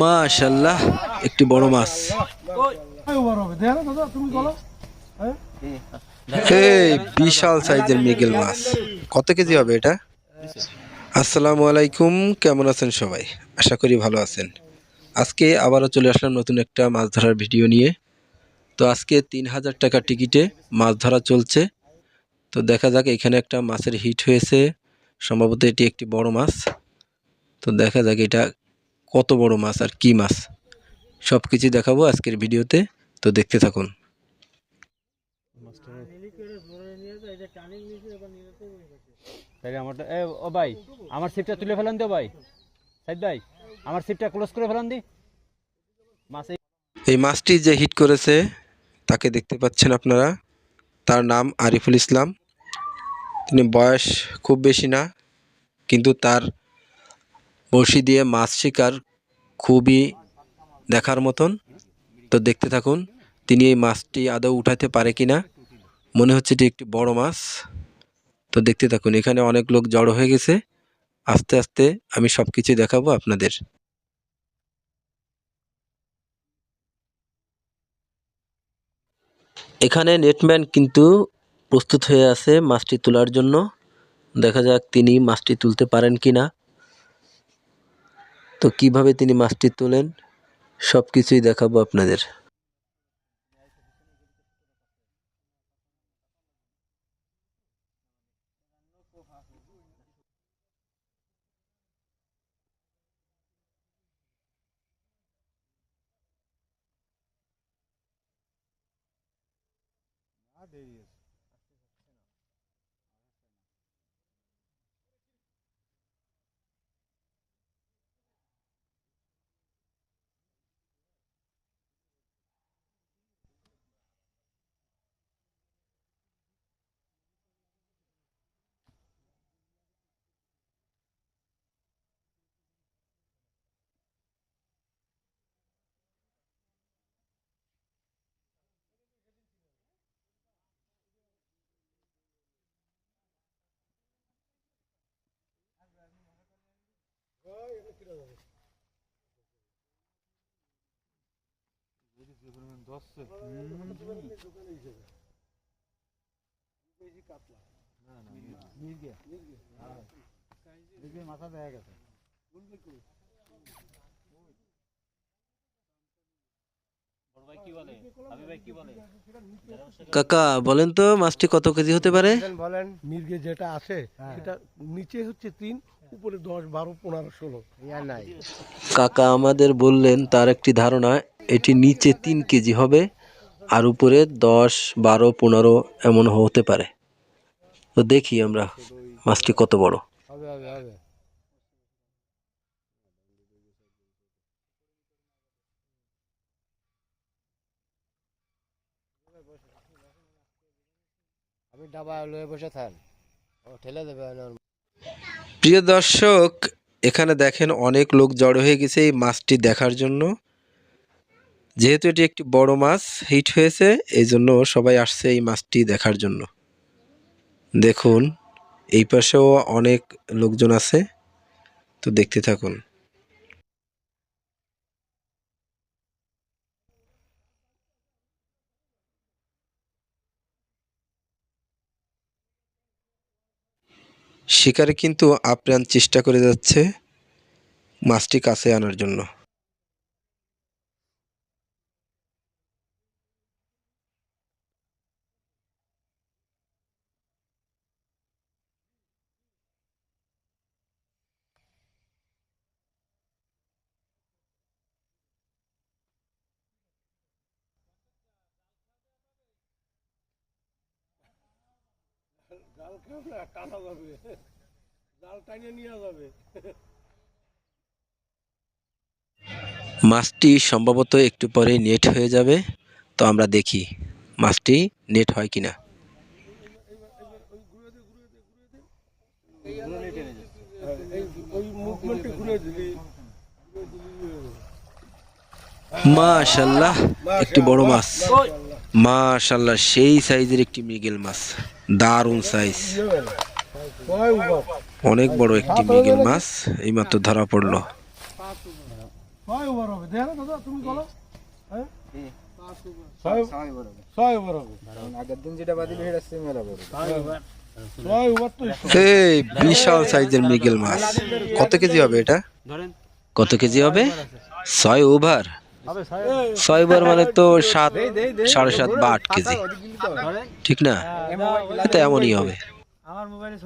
মাশাল্লাহ, একটি বড় মাছ। বিশাল সাইজের মৃগেল মাছ। কত কেজি হবে এটা? আসসালামু আলাইকুম, কেমন আছেন সবাই? আশা করি ভালো আছেন। আজকে আবারও চলে আসলাম নতুন একটা মাছ ধরার ভিডিও নিয়ে। তো আজকে তিন হাজার টাকা টিকিটে মাছ ধরা চলছে। তো দেখা যাক, এখানে একটা মাছের হিট হয়েছে। সম্ভবত এটি একটি বড় মাছ। তো দেখা যাক এটা কত বড় মাছ আর কি মাছ? সব কিছু দেখাবো আজকের ভিডিওতে তো দেখতে থাকুন। আমারটা ও ভাই আমার সিটটা তুলে ফেলান দিও ভাই। সাইদ ভাই আমার সিটটা ক্লোজ করে ফেলান দি। মাছ এই এই মাছটি যে হিট করেছে তাকে দেখতে পাচ্ছেন আপনারা। তার নাম আরিফুল ইসলাম। তিনি বয়স খুব বেশি না কিন্তু তার বড়শি দিয়ে মাছ শিকার খুবই দেখার মতন। তো দেখতে থাকুন, তিনি এই মাছটি আদৌ উঠাতে পারে কিনা? মনে হচ্ছে এটি একটি বড় মাছ। তো দেখতে থাকুন, এখানে অনেক লোক জড়ো হয়ে গেছে। আস্তে আস্তে আমি সব কিছু দেখাবো আপনাদের। এখানে নেটম্যান কিন্তু প্রস্তুত হয়ে আছে মাছটি তোলার জন্য। দেখা যাক তিনি মাছটি তুলতে পারেন কি না তো কীভাবে তিনি মাছটি তোলেন সব কিছুই দেখাবো আপনাদের। মাথা দেখা গেছে কাকা বলেন তো মাছটি কত কেজি হতে পারে বলেন মির্গে যেটা আছে সেটা নিচে হচ্ছে তিন উপরে দশ বারো পনেরো ষোলো। কাকা আমাদের বললেন তার একটি ধারণা এটি নিচে তিন কেজি হবে আর উপরে দশ বারো পনেরো এমন হতে পারে। তো দেখি আমরা মাছটি কত বড়। হবে হবে হবে। আমি ডাবা লয়ে বসে থান। ও ঠেলে দেবে প্রিয় দর্শক, এখানে দেখেন অনেক লোক জড়ো হয়ে গেছে এই মাছটি দেখার জন্য। যেহেতু এটি একটি বড় মাছ, হিট হয়েছে এই জন্য সবাই আসছে এই মাছটি দেখার জন্য। দেখুন, এই পাশেও অনেক লোকজন আছে, তো দেখতে থাকুন। শিকারে কিন্তু আপ্রাণ চেষ্টা করে যাচ্ছে মাছটি কাছে আনার জন্য। জাল কেউ না, টানা যাবে। জাল নিয়ে যাবে। মাছটি সম্ভবত একটু পরে নেট হয়ে যাবে, তো আমরা দেখি মাছটি নেট হয় কিনা। মাশাল্লাহ, একটি বড় মাছ। মাশাল্লাহ সেই সাইজের একটি মৃগেল মাছ। দারুণ সাইজ অনেক বড় একটি মৃগেল মাছ এইমাত্র ধরা পড়ল। এই বিশাল সাইজের মৃগেল মাছ। কত কেজি হবে এটা? কত কেজি হবে? ছয় ওভার। হবে ছয় ছয় মানে তো সাত সাড়ে সাত বা আট কেজি। ঠিক না? এটা এমনই হবে। আমার মোবাইলে